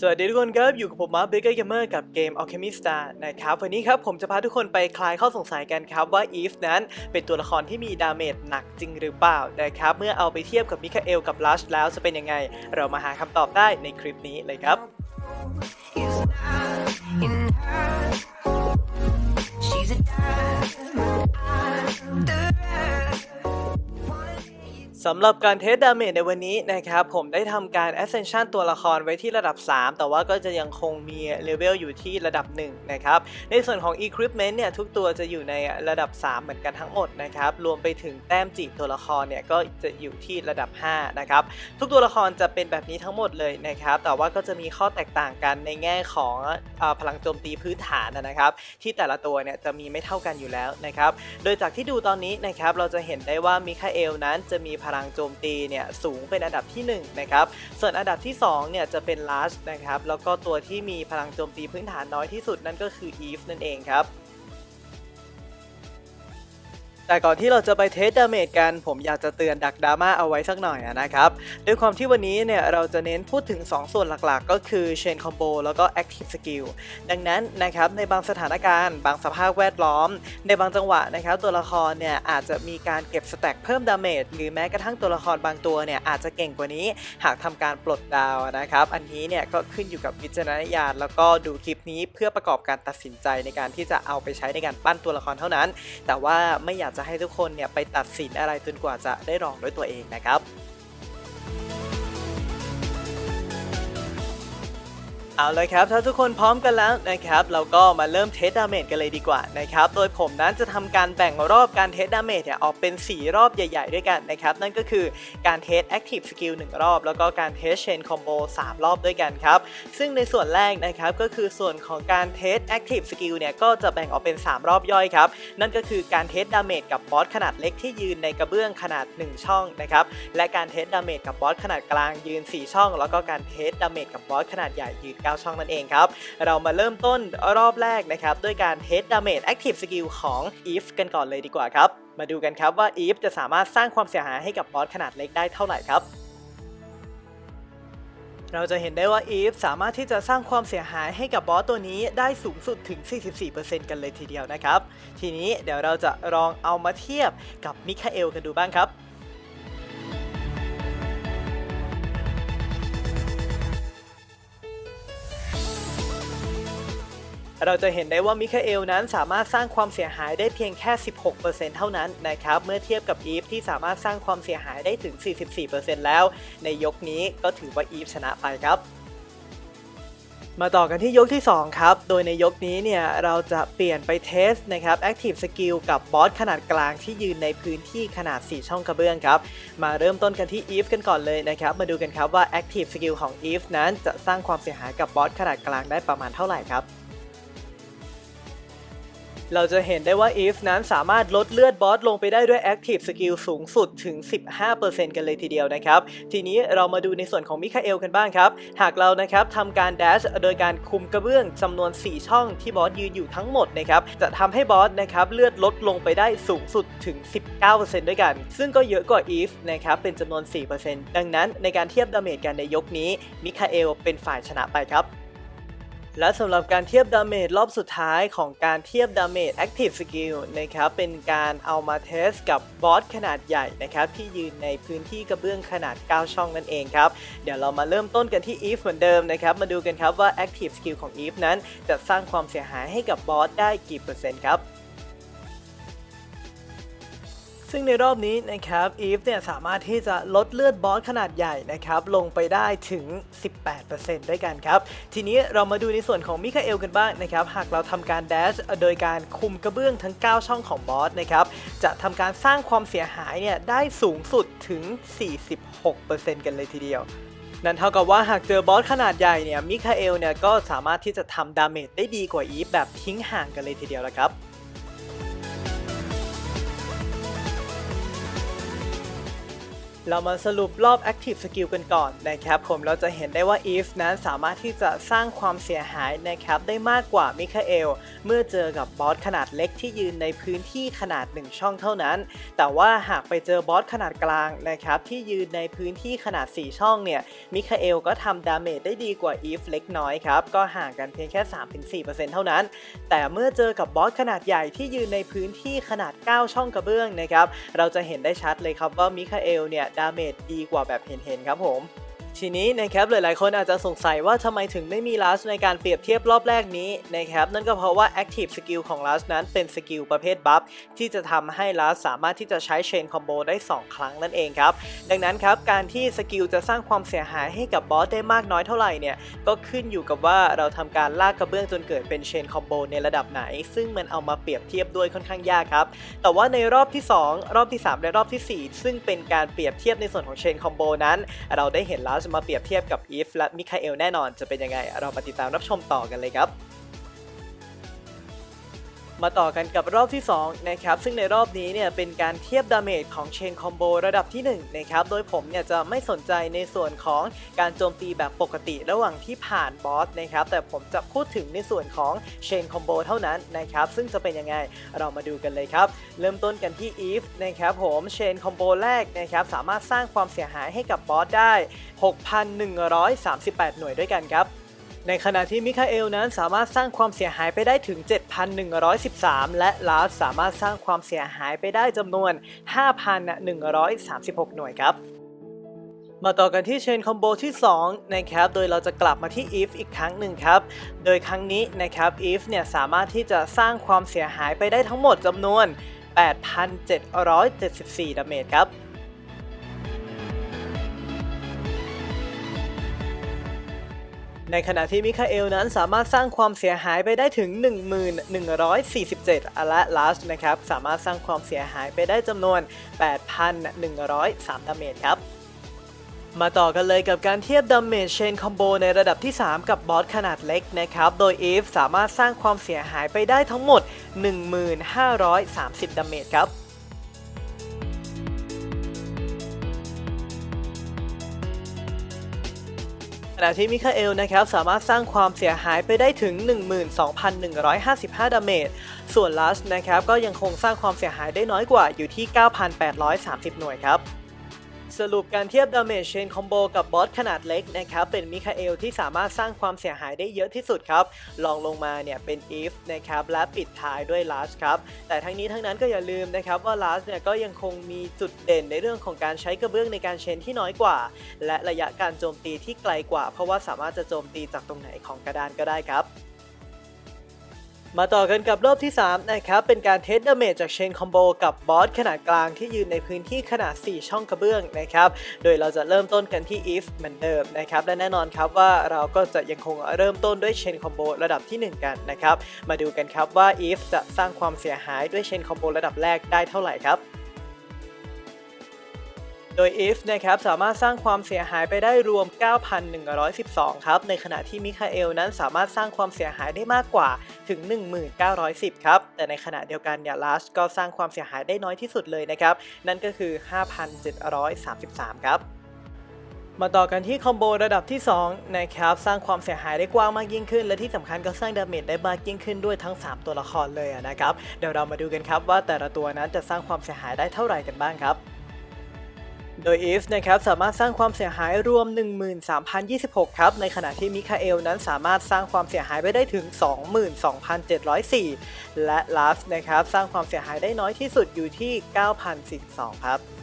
สวัสดีทุกคนครับ อยู่กับผมมาร์คเบเกอร์เกมเมอร์กับเกม Alchemist Star นะครับ วันนี้ครับผมจะพาทุกคนไปคลายข้อสงสัยกันครับว่า Eve นั้นเป็นตัวละครที่มีดาเมจหนักจริงหรือเปล่านะครับ เมื่อเอาไปเทียบกับมิคาเอลกับลัชแล้วจะเป็นยังไง เรามาหาคำตอบได้ในคลิปนี้เลยครับ She's a dime, the สำหรับการเทสดาเมจในวันนี้นะครับผมได้ทำการ Ascension ตัวละครไว้ที่ระดับ 3 แต่ว่าก็จะยังคงมีเลเวลอยู่ที่ระดับ 1 นะครับ ในส่วนของ Equipment เนี่ยทุกตัวจะอยู่ในระดับ 3 เหมือนกันทั้งหมดนะครับ รวมไปถึงแต้มจีบตัวละครเนี่ยก็จะอยู่ที่ระดับ 5 นะครับ ทุกตัวละครจะเป็นแบบนี้ทั้งหมดเลยนะครับ แต่ว่าก็จะมีข้อแตกต่างกันในแง่ของอพลังโจมตีพื้นฐานนะครับ ที่แต่ละตัวเนี่ยจะมีไม่เท่ากันอยู่แล้วนะครับ โดยจากที่ดูตอนนี้นะครับเราจะเห็นได้ว่ามิคาเอลนั้นจะมีพลังโจมตีเนี่ยสูงเป็นอันดับที่1นะครับส่วนอันดับที่2เนี่ยจะเป็นลัชนะครับแล้วก็ตัวที่มีพลังโจมตีพื้นฐานน้อยที่สุดนั่นก็คืออีฟนั่นเองครับ แต่ก่อนที่เราจะไปเทสดาเมจกัน ผมอยากจะเตือนดักดราม่าเอาไว้สักหน่อยนะครับ ด้วยความที่วันนี้เนี่ยเราจะเน้นพูดถึง 2 ส่วนหลักๆ ก็คือ Chain Combo แล้วก็ Active Skill ดังนั้นนะครับในบางสถานการณ์ บางสภาพแวดล้อม ในบางจังหวะนะครับตัวละครเนี่ยอาจจะมีการเก็บสแต็กเพิ่มดาเมจหรือแม้กระทั่งตัวละครบางตัวเนี่ยอาจจะเก่งกว่านี้หากทำการปลดดาวนะครับอันนี้เนี่ยก็ขึ้นอยู่กับวิจารณญาณแล้วก็ดูคลิปนี้เพื่อประกอบการตัดสินใจในการที่จะเอาไปใช้ในการปั้นตัวละครเท่านั้น แต่ว่าไม่อยากจะให้ทุกคนเนี่ยไปตัดสินอะไรจนกว่าจะได้ลองด้วยตัวเองนะครับ เอาเลยครับ ถ้าทุกคนพร้อมกันแล้วนะครับ เราก็มาเริ่มเทสดาเมจกันเลยดีกว่านะครับ โดยผมนั้นจะทำการแบ่งรอบการเทสดาเมจเนี่ยออกเป็น 4 รอบใหญ่ ๆ ด้วยกันนะครับ นั่นก็คือการเทส Active Skill 1รอบ แล้วก็การเทส Chain Combo 3รอบด้วยกันครับ ซึ่งในส่วนแรกนะครับก็คือส่วนของการเทส Active Skill เนี่ยก็จะแบ่งออกเป็น 3 รอบย่อยครับ นั่นก็คือการเทสดาเมจกับบอสขนาดเล็กที่ยืนในกระเบื้องขนาด 1 ช่องนะครับและการเทสดาเมจกับบอสขนาดกลางยืน 4 ช่อง แล้วก็การเทสดาเมจกับบอสขนาดใหญ่ยืน9 ช่องนั่นเองครับ เรามาเริ่มต้นรอบแรกนะครับ ด้วยการเทสดาเมจ Active Skill ของ Eve กันก่อนเลยดีกว่าครับ มาดูกันครับว่า Eve จะสามารถสร้างความเสียหายให้กับบอสขนาดเล็กได้เท่าไหร่ครับเราจะเห็นได้ว่า Eve สามารถที่จะสร้างความเสียหายให้กับบอสตัวนี้ได้สูงสุดถึง 44%กันเลยทีเดียวนะครับ ทีนี้เดี๋ยวเราจะลองเอามาเทียบกับมิคาเอลกันดูบ้างครับ เราจะเห็นได้ว่ามิคาเอลนั้นสามารถสร้างความเสียหายได้เพียงแค่ 16%เท่านั้นนะครับ เมื่อเทียบกับอีฟที่สามารถสร้างความเสียหายได้ถึง 44%แล้ว ในยกนี้ก็ถือว่าอีฟชนะไปครับมาต่อกันที่ยกที่ 2 ครับ โดยในยกนี้เนี่ย เราจะเปลี่ยนไปเทสนะครับ Active Skill กับบอสขนาดกลางที่ยืนในพื้นที่ขนาด 4 ช่องกระเบื้องครับ มาเริ่มต้นกันที่ Eve กันก่อนเลยนะครับ มาดูกันครับว่า Active Skill ของ Eve นั้นจะสร้างความเสียหายกับบอสขนาดกลางได้ประมาณเท่าไหร่ครับ เราจะเห็นได้ว่า if นั้นสามารถลดเลือดบอสลงไปได้ด้วย active skill สูงสุดถึง 15%กันเลยทีเดียวนะครับ ทีนี้เรามาดูในส่วนของมิคาเอลกันบ้างครับ หากเรานะครับทำการ dash โดยการคุมกระเบื้องจำนวน 4 ช่องที่บอสยืนอยู่ทั้งหมดนะครับ จะทำให้บอสนะครับเลือดลดลงไปได้สูงสุดถึง 19%ด้วยกัน ซึ่งก็เยอะกว่า if นะครับเป็นจำนวน 4%ดังนั้นในการเทียบดาเมจกันในยกนี้มิคาเอลเป็นฝ่ายชนะไปครับ และสำหรับการเทียบดาเมจรอบสุดท้ายของการเทียบดาเมจ Active Skill นะครับเป็นการเอามาเทสกับบอสขนาดใหญ่นะครับที่ยืนในพื้นที่กระเบื้องขนาด 9 ช่องนั่นเองครับ เดี๋ยวเรามาเริ่มต้นกันที่ Eve เหมือนเดิมนะครับมาดูกันครับว่า Active Skill ของ Eve นั้นจะสร้างความเสียหายให้กับบอสได้กี่เปอร์เซ็นต์ครับ ซึ่งในรอบนี้นะครับอีฟเนี่ยสามารถที่จะลดเลือดบอสขนาดใหญ่นะครับลงไปได้ถึง 18%ด้วยกันครับ ทีนี้เรามาดูในส่วนของมิคาเอลกันบ้างนะครับหากเราทำการแดชโดยการคุมกระเบื้องทั้ง 9 ช่องของบอสนะครับจะทำการสร้างความเสียหายเนี่ยได้สูงสุดถึง 46%กันเลยทีเดียวนั่นเท่ากับว่าหากเจอบอสขนาดใหญ่เนี่ยมิคาเอลเนี่ยก็สามารถที่จะทำดาเมจได้ดีกว่าอีฟแบบทิ้งห่างกันเลยทีเดียวละครับ เรามาสรุปรอบ Active Skill กันก่อนนะครับ ผมเราจะเห็นได้ว่า Eve นั้นสามารถที่จะสร้างความเสียหายนะครับ ได้มากกว่ามิคาเอล เมื่อเจอกับบอสขนาดเล็กที่ยืนในพื้นที่ขนาด 1 ช่องเท่านั้น แต่ว่าหากไปเจอบอสขนาดกลางนะครับ ที่ยืนในพื้นที่ขนาด 4 ช่องเนี่ยมิคาเอลก็ทำดาเมจได้ดีกว่า Eve เล็กน้อยครับ ก็ห่างกันเพียงแค่ 3-4%เท่านั้น แต่เมื่อเจอกับบอสขนาดใหญ่ที่ยืนในพื้นที่ขนาด 9 ช่องกระเบื้องนะครับเราจะเห็นได้ชัดเลยครับว่ามิคาเอลเนี่ยดาเมจดีกว่าแบบเห็นๆครับผม ทีนี้นะครับหลายๆ คนอาจจะสงสัยว่าทำไมถึงไม่มีลัสในการเปรียบเทียบรอบแรกนี้นะครับนั่นก็เพราะว่า Active Skill ของลัสนั้นเป็นสกิลประเภทบัฟที่จะทำให้ลัสสามารถที่จะใช้เชนคอมโบได้ 2 ครั้งนั่นเองครับ ดังนั้นครับการที่สกิลจะสร้างความเสียหายให้กับบอสได้มากน้อยเท่าไหร่เนี่ยก็ขึ้นอยู่กับว่าเราทำการลากกระเบื้องจนเกิดเป็นเชนคอมโบในระดับไหน ซึ่งมันเอามาเปรียบเทียบด้วยค่อนข้างยากครับแต่ว่าในรอบที่ 2 รอบที่ 3 และรอบทีสี่4 ซึ่งเป็นการเปรียบเทียบในส่วนของเชนคอมโบนั้น เราได้เห็นลัสจะมาเปรียบเทียบกับอีฟและมิคาเอลแน่นอนจะเป็นยังไง เรามาติดตามรับชมต่อกันเลยครับ มาต่อกันกับรอบที่ 2 นะครับ ซึ่งในรอบนี้เนี่ยเป็นการเทียบดาเมจของเชนคอมโบระดับที่1นะครับ โดยผมเนี่ยจะไม่สนใจในส่วนของการโจมตีแบบปกติระหว่างที่ผ่านบอสนะครับ แต่ผมจะพูดถึงในส่วนของเชนคอมโบเท่านั้นนะครับ ซึ่งจะเป็นยังไงเรามาดูกันเลยครับ เริ่มต้นกันที่อีฟนะครับผมเชนคอมโบแรกนะครับสามารถสร้างความเสียหายให้กับบอสได้ 6,138 หน่วยด้วยกันครับ ในขณะที่มิคาเอลนั้นสามารถสร้างความเสียหายไปได้ถึง 7,113 และลาสสามารถสร้างความเสียหายไปได้จำนวน 5,136 หน่วยครับมาต่อกันที่เชนคอมโบที่2นะครับ โดยเราจะกลับมาที่ if อีกครั้งหนึ่งครับ โดยครั้งนี้นะครับ if เนี่ยสามารถที่จะสร้างความเสียหายไปได้ทั้งหมดจำนวน 8,774 ดาเมจครับ ในขณะที่มิคาเอลนั้นสามารถสร้างความเสียหายไปได้ถึง 1147และลาสนะครับสามารถสร้างความเสียหายไปได้จำนวน 8,103ดาเมจครับมาต่อกันเลยกับการเทียบดาเมจเชนคอมโบในระดับที่ 3 กับบอสขนาดเล็กนะครับ โดย Eve สามารถสร้างความเสียหายไปได้ทั้งหมด 1530ดาเมจครับ ขณะที่มิคาเอลนะครับสามารถสร้างความเสียหายไปได้ถึง 12,155 ดาเมจ ส่วนลัสนะครับก็ยังคงสร้างความเสียหายได้น้อยกว่าอยู่ที่ 9,830 หน่วยครับ สรุปการเทียบดาเมจเชนคอมโบกับบอสขนาดเล็กนะครับเป็นมิคาเอลที่สามารถสร้างความเสียหายได้เยอะที่สุดครับลองลงมาเนี่ยเป็นอีฟนะครับและปิดท้ายด้วยลัสครับแต่ทั้งนี้ทั้งนั้นก็อย่าลืมนะครับว่าลัสเนี่ยก็ยังคงมีจุดเด่นในเรื่องของการใช้กระเบื้องในการเชนที่น้อยกว่า และระยะการโจมตีที่ไกลกว่า เพราะว่าสามารถจะโจมตีจากตรงไหนของกระดานก็ได้ครับ มาต่อกันกับรอบที่ 3 นะครับ เป็นการเทสเดเมจจากเชนคอมโบกับบอสขนาดกลางที่ยืนในพื้นที่ขนาด 4 ช่องกระเบื้องนะครับ โดยเราจะเริ่มต้นกันที่ if เหมือนเดิมนะครับ และแน่นอนครับว่าเราก็จะยังคงเริ่มต้นด้วยเชนคอมโบระดับที่ 1 กันนะครับ มาดูกันครับว่า if จะสร้างความเสียหายด้วยเชนคอมโบระดับแรกได้เท่าไหร่ครับ โดย if นะครับสามารถสร้างความเสียหายไปได้รวม 9,112 ครับ ในขณะที่มิคาเอลนั้นสามารถสร้างความเสียหายได้มากกว่าถึง 1,910 ครับ แต่ในขณะเดียวกันเนี่ยลัสก็สร้างความเสียหายได้น้อยที่สุดเลยนะครับ นั่นก็คือ 5,733 ครับมาต่อกันที่คอมโบระดับที่ 2 นะครับ สร้างความเสียหายได้กว้างมากยิ่งขึ้น และที่สำคัญก็สร้างดาเมจได้มากยิ่งขึ้นด้วยทั้ง 3 ตัวละครเลยนะครับ เดี๋ยวเรามาดูกันครับว่าแต่ละตัวนั้นจะสร้างความเสียหายได้เท่าไหร่กันบ้างครับ โดย if นะครับสามารถสร้างความเสียหายรวม 13,026 ครับ ในขณะที่มิคาเอลนั้นสามารถสร้างความเสียหายไปได้ถึง 22,704 และลาฟนะครับสร้างความเสียหายได้น้อยที่สุดอยู่ที่ 9,042 ครับ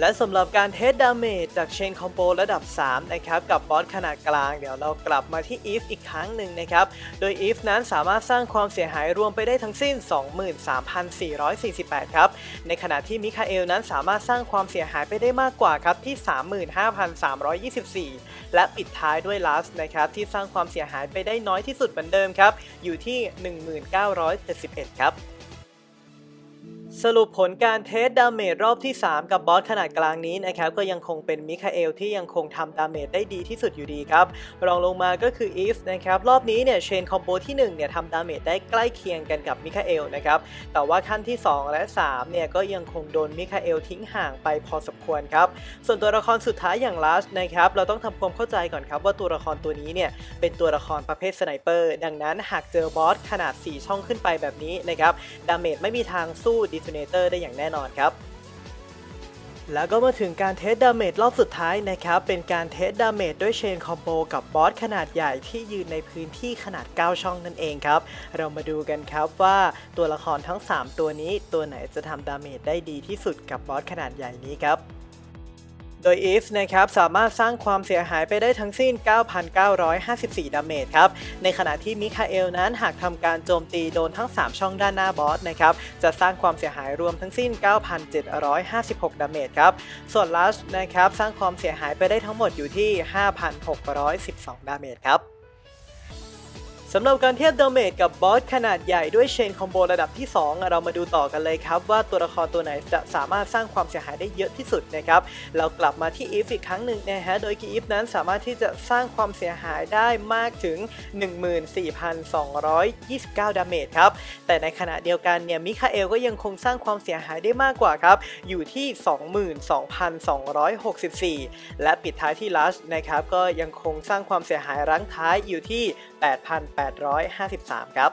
และสำหรับการเทสดาเมจจากเชนคอมโบระดับ 3 นะครับ กับบอสขนาดกลาง เดี๋ยวเรากลับมาที่ if อีกครั้งหนึ่งนะครับ โดย if นั้นสามารถสร้างความเสียหายรวมไปได้ทั้งสิ้น 23,448 ครับ ในขณะที่มิคาเอลนั้นสามารถสร้างความเสียหายไปได้มากกว่าครับ ที่ 35,324 และปิดท้ายด้วยลัสนะครับ ที่สร้างความเสียหายไปได้น้อยที่สุดเหมือนเดิมครับ อยู่ที่ 1971 ครับ สรุปผลการเทสดาเมจรอบที่ 3 กับบอสขนาดกลางนี้นะครับก็ยังคงเป็นมิคาเอลที่ยังคงทำดาเมจได้ดีที่สุดอยู่ดีครับ รองลงมาก็คืออีฟนะครับรอบนี้เนี่ยเชนคอมโบที่1เนี่ยทำดาเมจได้ใกล้เคียงกันกับมิคาเอลนะครับแต่ว่าขั้นที่ 2 และ3เนี่ยก็ยังคงโดนมิคาเอลทิ้งห่างไปพอสมควรครับส่วนตัวละครสุดท้ายอย่างลัสนะครับเราต้องทำความเข้าใจก่อนครับว่าตัวละครตัวนี้เนี่ยเป็นตัวละครประเภทสไนเปอร์ดังนั้นหากเจอบอสขนาด 4 ช่องขึ้นไปแบบนี้นะครับดาเมจไม่มีทางสู้ดิทูเนเตอร์ได้อย่างแน่นอนครับแล้วก็มาถึงการเทสดาเมจรอบสุดท้ายนะครับ เป็นการเทสดาเมจด้วยเชนคอมโบกับบอสขนาดใหญ่ที่ยืนในพื้นที่ขนาด 9 ช่องนั่นเองครับ เรามาดูกันครับว่าตัวละครทั้ง 3 ตัวนี้ตัวไหนจะทำดาเมจได้ดีที่สุดกับบอสขนาดใหญ่นี้ครับ โดย if นะครับสามารถสร้างความเสียหายไปได้ทั้งสิ้น 9,954 ดาเมจครับ ในขณะที่มิคาเอลนั้นหากทำการโจมตีโดนทั้ง 3 ช่องด้านหน้าบอสนะครับจะสร้างความเสียหายรวมทั้งสิ้น 9,756 ดาเมจครับ ส่วนลัชนะครับสร้างความเสียหายไปได้ทั้งหมดอยู่ที่ 5,612 ดาเมจครับ สำหรับการเทียบดาเมจกับบอสขนาดใหญ่ด้วยเชนคอมโบระดับที่ 2 เรามาดูต่อกันเลยครับ ว่าตัวละครตัวไหนจะสามารถสร้างความเสียหายได้เยอะที่สุดนะครับ เรากลับมาที่อีฟอีกครั้งหนึ่งนะฮะ โดยอีฟนั้นสามารถที่จะสร้างความเสียหายได้มากถึง 14,229 ดาเมจครับ แต่ในขณะเดียวกันเนี่ยมิคาเอลก็ยังคงสร้างความเสียหายได้มากกว่าครับ อยู่ที่ 22,264 และปิดท้ายที่ลัชนะครับก็ยังคงสร้างความเสียหายรั้งท้ายอยู่ที่ 8,853 ครับ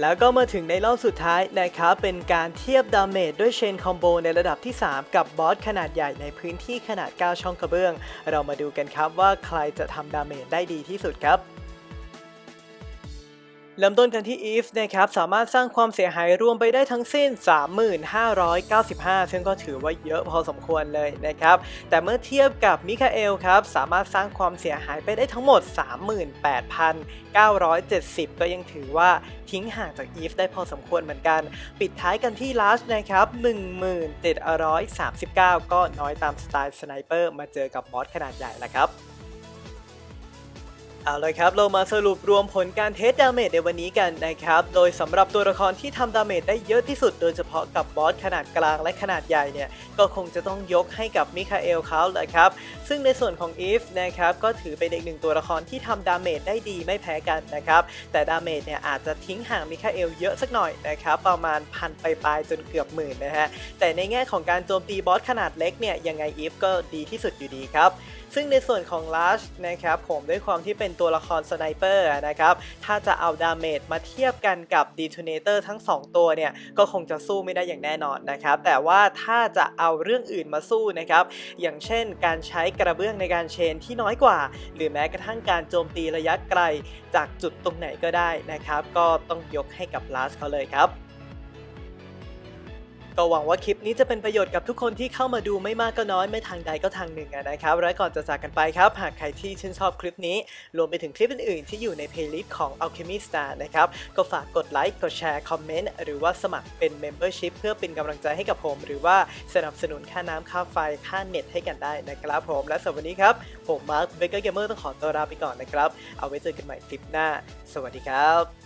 แล้วก็มาถึงในรอบสุดท้ายนะครับ เป็นการเทียบดาเมจด้วยเชนคอมโบในระดับที่ 3 กับบอสขนาดใหญ่ในพื้นที่ขนาด 9 ช่องกระเบื้อง เรามาดูกันครับว่าใครจะทำดาเมจได้ดีที่สุดครับ เริ่มต้นกันที่ if นะครับ สามารถสร้างความเสียหายรวมไปได้ทั้งสิ้น 3595 ซึ่งก็ถือว่าเยอะพอสมควรเลยนะครับ แต่เมื่อเทียบกับมิคาเอลครับ สามารถสร้างความเสียหายไปได้ทั้งหมด 38,970 ก็ยังถือว่าทิ้งห่างจาก if ได้พอสมควรเหมือนกัน ปิดท้ายกันที่ last นะครับ1739 ก็น้อยตามสไตล์สไนเปอร์มาเจอกับบอสขนาดใหญ่แล้วครับ เอาเลยครับ เรามาสรุปรวมผลการเทสดาเมจในวันนี้กันนะครับ โดยสำหรับตัวละครที่ทำดาเมจได้เยอะที่สุด โดยเฉพาะกับบอสขนาดกลางและขนาดใหญ่เนี่ย ก็คงจะต้องยกให้กับมิคาเอลเขาแหละครับ ซึ่งในส่วนของอีฟนะครับ ก็ถือเป็นอีกหนึ่งตัวละครที่ทำดาเมจได้ดีไม่แพ้กันนะครับ แต่ดาเมจเนี่ยอาจจะทิ้งห่างมิคาเอลเยอะสักหน่อยนะครับ ประมาณพันไปปลายจนเกือบหมื่นนะฮะ แต่ในแง่ของการโจมตีบอสขนาดเล็กเนี่ย ยังไงอีฟก็ดีที่สุดอยู่ดีครับ ซึ่งในส่วนของลัชนะครับผมด้วยความที่เป็นตัวละครสไนเปอร์นะครับถ้าจะเอาดาเมจมาเทียบกันกับดีทูเนเตอร์ทั้ง 2 ตัวเนี่ยก็คงจะสู้ไม่ได้อย่างแน่นอนนะครับแต่ว่าถ้าจะเอาเรื่องอื่นมาสู้นะครับอย่างเช่นการใช้กระเบื้องในการเชนที่น้อยกว่า หรือแม้กระทั่งการโจมตีระยะไกลจากจุดตรงไหนก็ได้นะครับก็ต้องยกให้กับลัชเขาเลยครับ ก็หวังว่าคลิปนี้จะเป็นประโยชน์กับทุกคนที่เข้ามาดูไม่มากก็น้อยไม่ทางใดก็ทางหนึ่งนะครับ และก่อนจะจากกันไปครับ หากใครที่ชื่นชอบคลิปนี้ รวมไปถึงคลิปอื่นๆ ที่อยู่ในเพลย์ลิสต์ของ Alchemy Star นะครับ ก็ฝากกดไลค์ กดแชร์ คอมเมนต์ หรือว่าสมัครเป็น Membership เพื่อเป็นกำลังใจให้กับผม หรือว่าสนับสนุนค่าน้ำค่าไฟ ค่าเน็ตให้กันได้นะครับผม และสำหรับวันนี้ครับ ผมมาร์คเบเกอร์เกมเมอร์ต้องขอตัวลาไปก่อนนะครับ เอาไว้เจอกันใหม่คลิปหน้า สวัสดีครับ